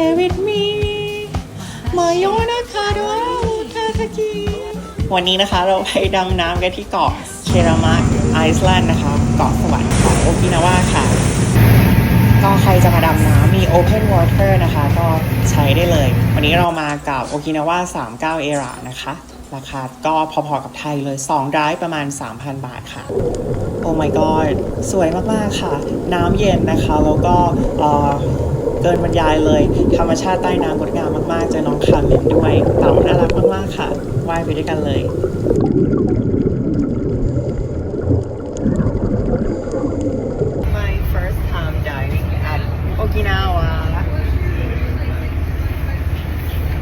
stay with me มาโยนาคาโดทาทากิวันนี้นะคะเราไปดำน้ำกันที่เกาะเครามาไอซ์แลนด์นะคะ เกาะสวรรค์ของโอกินาวาค่ะ ก็ใครจะมาดำน้ำมี Open Water นะคะ ก็ใช้ได้เลย วันนี้เรามากับโอกินาวา39 เอรานะคะ ราคาก็พอๆกับไทยเลย2ร้ายประมาณ 3,000 บาทค่ะโอ้ my god สวยมาก ๆ ค่ะ น้ำเย็นนะคะ แล้วก็ เอ่อเกินบรรยายเลย ธรรมชาติใต้น้ำงดงามมากๆ เจอน้องคาเมนด้วยเต่าน่ารักมากๆค่ะว่ายไปด้วยกันเลย My first time diving at Okinawa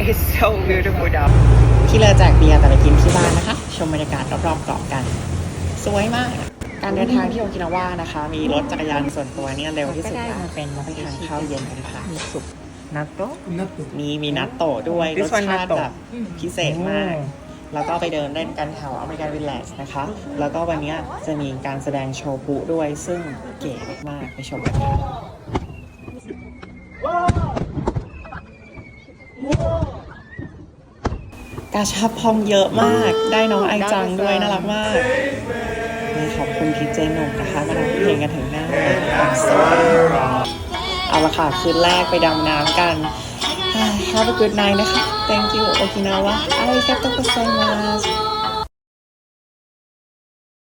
It's so beautiful ดาวที่เราแจกเบียร์แต่ไปกินที่บ้านนะคะ ชมบรรยากาศรอบๆเกาะกัน สวยมาก การเดินทางที่โอกินาวานะคะ มีรถจักรยานส่วนตัวเนี่ยเร็วที่สุดก็ได้แล้วมาเป็น ไปทานข้าวเย็นกันค่ะ มีสุกนัตโตะมีมีนัตโตะด้วย ร This ส one ชาติ natto แบบพิเศษมากแล้วก็ไปเดินเล่นกันแถวอเมริกันวิลเลจนะคะ แล้วก็วันเนี้ยจะมีการแสดงโชว์พลุด้วย ซึ่งเก๋มากๆไปชมกันค่ะ กาชาพองเยอะมาก ได้น้องไอจังด้วยน่ารักมากนี่ ขอบคุณพีเจนหนุ่มนะคะมาทำเพลงกันถึงหน้าเลยเอาละค่ะ คืนแรกไปดำน้ำกัน Have a good night นะคะ Thank you Okinawa อาริกาโตโกไซมาส